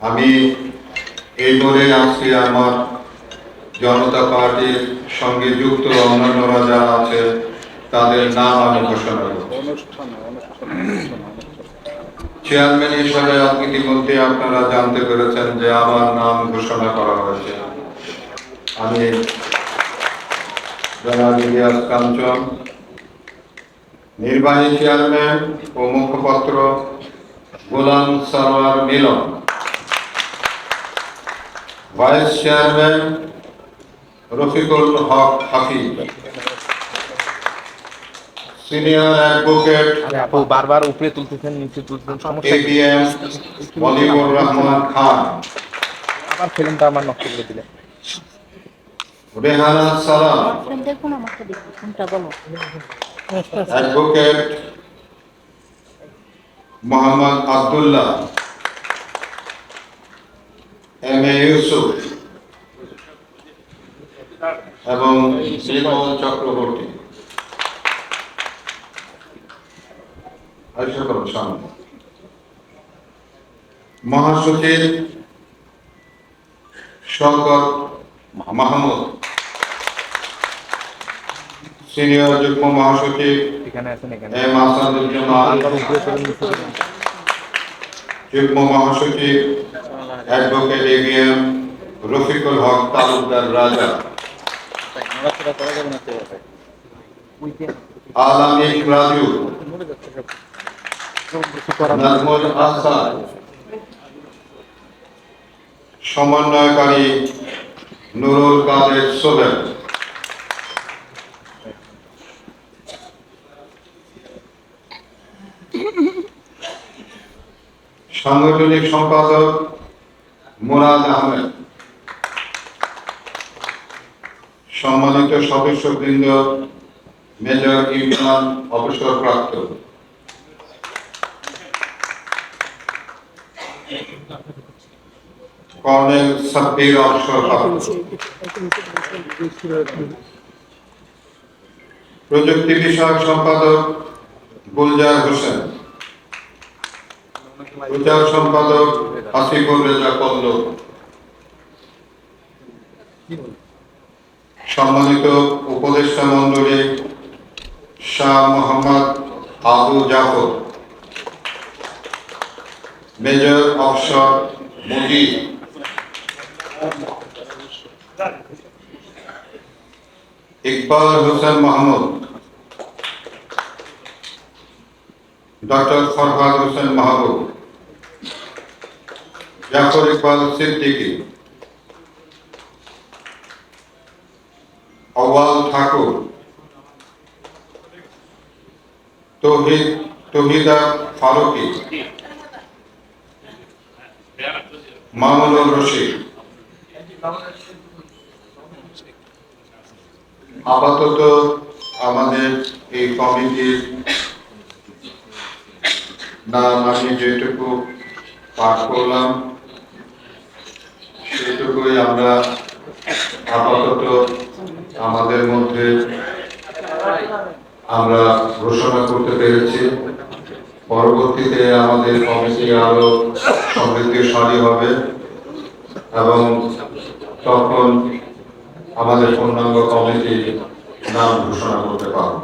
আমি এই বলে আজকে আমার জনতা পার্টির সঙ্গে যুক্ত অন্যান্যরা যারা আছে, তাদের নাম আমি ঘোষণা চেয়ারম্যান হিসাবে ইতিমধ্যে আপনারা জানতে পেরেছেন যে আমার নাম ঘোষণা করা হয়েছে। আমি কাঞ্চন, নির্বাহী চেয়ারম্যান ও মুখপত্র Golam Sarwar Milon. Vice chairman Rafiqul Haque Hafiz senior advocate আপু বারবার উপরে তুলতেছেন নিচে তুলতেছেন সমস্যা? এবিএম মনিবুর রহমান খান। আবার ফিল্মটা আমার নষ্ট করে দিলে রেহানা সালাম। দেখুন আমাকে দেখুন ফোনটা বলো? অ্যাডভোকেট মোহাম্মদ আব্দুল্লাহ। ইউসুফ এবং শ্রীমল চক্রবর্তী। মহাসচিব শওকত মাহমুদ। সিনিয়র যুগ্ম মহাসচিব এম আসাদুজ্জামান। যুগ্ম মহাসচিব অ্যাডভোকেট এবিএম রফিকুল হক, তালুকদার রাজা। আলামিক রাজু। নাজমুল আহসান। সমন্বয়কারী নুরুল কাদের সোহেল। সাংগঠনিক সম্পাদক মুরাদ আহমেদ। সম্মানিত সদস্যবৃন্দ, মেজর ইমরান অবসরপ্রাপ্ত। কর্নেল সাব্বির অবসরপ্রাপ্ত প্রযুক্তি বিষয়ক সম্পাদক গুলজার হোসেন। প্রচার সম্পাদক আসিফুর রেজা পল্লব সম্মানিত উপদেষ্টা মন্ডলী শাহ মোহাম্মদ আবু জাফর, মেজর অফসর মুজিব ইকবাল হোসেন মাহমুদ, ডক্টর ফরহাদ হোসেন মাহবুব জাফর ইকবাল সিদ্দিকী আওয়াল ঠাকুর, তৌহিদ তৌহিদা ফারুকি মামুনুর রশিদ। আপাতত আমাদের এই কমিটির নাম আমি যেটুকু পাঠ করলাম। সেটুকুই আমরা আপাতত আমাদের মধ্যে আমরা ঘোষণা করতে পেরেছি। পরবর্তীতে আমাদের কমিটি আরও সমৃদ্ধিশালী হবে এবং তখন আমাদের পূর্ণাঙ্গ কমিটি নাম ঘোষণা করতে পারব।